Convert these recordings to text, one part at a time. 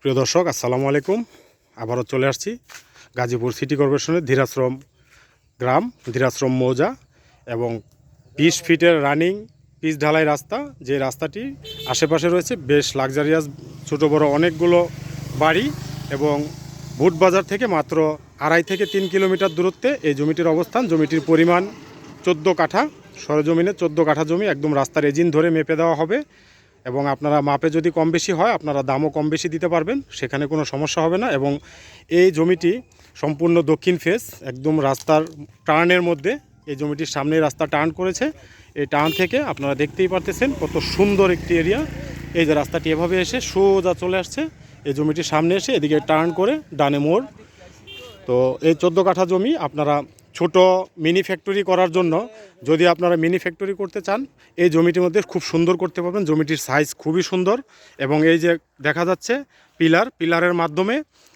প্রিয় দর্শক, আসসালামু আলাইকুম। আবারও চলে আসছি গাজীপুর সিটি কর্পোরেশনের ধীরাশ্রম গ্রাম, ধীরাশ্রম মৌজা এবং বিশ ফিটের রানিং পিচ ঢালাই রাস্তা। যে রাস্তাটি আশেপাশে রয়েছে, বেশ লাক্সারিয়াস, ছোট বড় অনেকগুলো বাড়ি এবং ভুট বাজার থেকে মাত্র আড়াই থেকে তিন কিলোমিটার দূরত্বে এই জমিটির অবস্থান। জমিটির পরিমাণ চোদ্দ কাঠা, সরজমিনে চোদ্দ কাঠা জমি একদম রাস্তার এজিন ধরে মেপে দেওয়া হবে। এবং আপনারা মাপে যদি কম বেশি হয়, আপনারা দামও কম বেশি দিতে পারবেন, সেখানে কোনো সমস্যা হবে না এবং এই জমিটি সম্পূর্ণ দক্ষিণ ফেস একদম রাস্তার টার্নের মধ্যে। এই জমিটির সামনে রাস্তা টার্ন করেছে। এই টার্ন থেকে আপনারা দেখতেই পারতেছেন কত সুন্দর একটি এরিয়া এই যে রাস্তাটি এভাবে এসে সোজা চলে আসছে। এই জমিটির সামনে এসে এদিকে টার্ন করে ডানে মোড়। তো এই চোদ্দ কাঠা জমি আপনারা ছোট মিনি ফ্যাক্টরি করার জন্য যদি আপনারা মিনি ফ্যাক্টরি করতে চান, এই জমিটির মধ্যে খুব সুন্দর করতে পারবেন। জমিটির সাইজ খুবই সুন্দর এবং এই যে দেখা যাচ্ছে পিলার পিলারের মাধ্যমে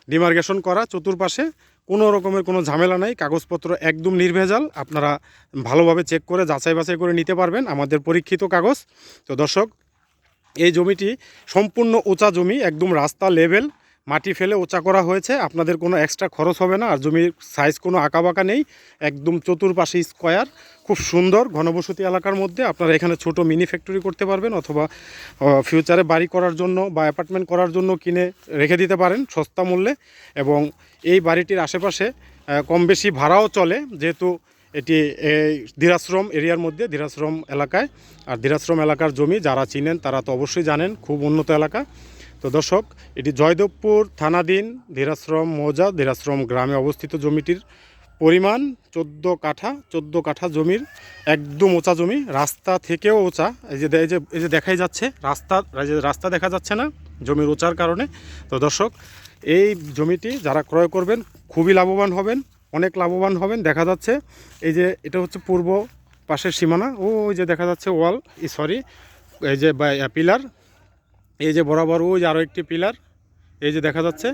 ডিমার্গেশন করা চতুর্পাশে কোনো রকমের কোনো ঝামেলা নাই, কাগজপত্র একদম নির্ভেজাল। আপনারা ভালোভাবে চেক করে যাচাই বাছাই করে নিতে পারবেন আমাদের পরীক্ষিত কাগজ। তো দর্শক, এই জমিটি সম্পূর্ণ উঁচা জমি, একদম রাস্তা লেভেল মাটি ফেলে ওচা করা হয়েছে। আপনাদের কোনো এক্সট্রা খরচ হবে না। আর জমির সাইজ কোনো আঁকাবাঁকা নেই। একদম চতুর্পাশে স্কোয়ার খুব সুন্দর ঘনবসতি এলাকার মধ্যে। আপনারা এখানে ছোট মিনি ফ্যাক্টরি করতে পারবেন অথবা ফিউচারে বাড়ি করার জন্য বা অ্যাপার্টমেন্ট করার জন্য কিনে রেখে দিতে পারেন সস্তা মূল্যে। এবং এই বাড়িটির আশেপাশে কম বেশি ভাড়াও চলে। যেহেতু এটি এই ধীরাশ্রম এরিয়ার মধ্যে, ধীরাশ্রম এলাকায়। আর ধীরাশ্রম এলাকার জমি যারা চিনেন তারা তো অবশ্যই জানেন, খুব উন্নত এলাকা। তো দর্শক, এটি জয়দেবপুর থানাধীন ধীরাশ্রম মৌজা ধীরাশ্রম গ্রামে অবস্থিত জমিটির পরিমাণ চোদ্দ কাঠা চোদ্দ কাঠা জমির একদম উঁচা জমি। রাস্তা থেকেও উঁচা। এই যে এই যে এই যে দেখাই যাচ্ছে, রাস্তা রাস্তা দেখা যাচ্ছে না জমির উঁচার কারণে। তো দর্শক, এই জমিটি যারা ক্রয় করবেন, খুবই লাভবান হবেন, অনেক লাভবান হবেন। দেখা যাচ্ছে, এই যে এটা হচ্ছে পূর্ব পাশের সীমানা। ও ওই যে দেখা যাচ্ছে ওয়াল সরি, এই যে পিলার এই যে বরাবর ওই যে আরও একটি পিলার, এই যে দেখা যাচ্ছে,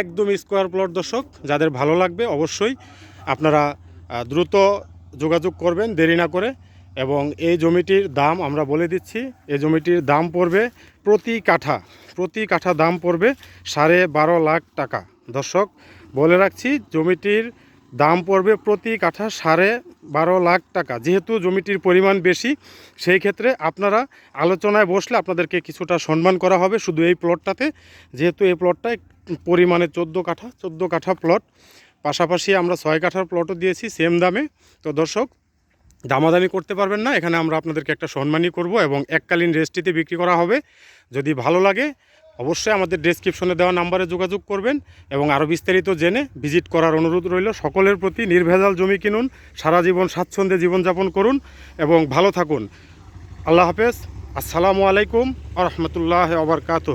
একদম স্কোয়ার প্লট দর্শক, যাদের ভালো লাগবে অবশ্যই আপনারা দ্রুত যোগাযোগ করবেন, দেরি না করে। এবং এই জমিটির দাম আমরা বলে দিচ্ছি, এই জমিটির দাম পড়বে প্রতি কাঠা প্রতি কাঠা দাম পড়বে সাড়ে বারো লাখ টাকা। দর্শক, বলে রাখছি, জমিটির দাম পড়বে প্রতি কাঠা সাড়ে বারো লাখ টাকা। যেহেতু জমিটির পরিমাণ বেশি, সেই ক্ষেত্রে আপনারা আলোচনায় বসলে আপনাদেরকে কিছুটা সম্মান করা হবে শুধু এই প্লটটাতে। যেহেতু এই প্লটটায় পরিমাণে চোদ্দ কাঠা চোদ্দ কাঠা প্লট। পাশাপাশি আমরা ছয় কাঠার প্লটও দিয়েছি সেম দামে। তো দর্শক, দামাদামি করতে পারবেন না। এখানে আমরা আপনাদেরকে একটা সম্মানই করব এবং এককালীন রেস্টিতে বিক্রি করা হবে। যদি ভালো লাগে অবশ্যই আমাদের ডেসক্রিপশনে দেওয়া নাম্বারে যোগাযোগ করবেন এবং আরও বিস্তারিত জেনে ভিজিট করার অনুরোধ রইল। সকলের প্রতি নির্ভেজাল জমি কিনুন, সারা জীবন স্বাচ্ছন্দ্যে জীবনযাপন করুন এবং ভালো থাকুন। আল্লাহ হাফেজ। আসসালামু আলাইকুম আ রহমতুল্লাহ আবরকাত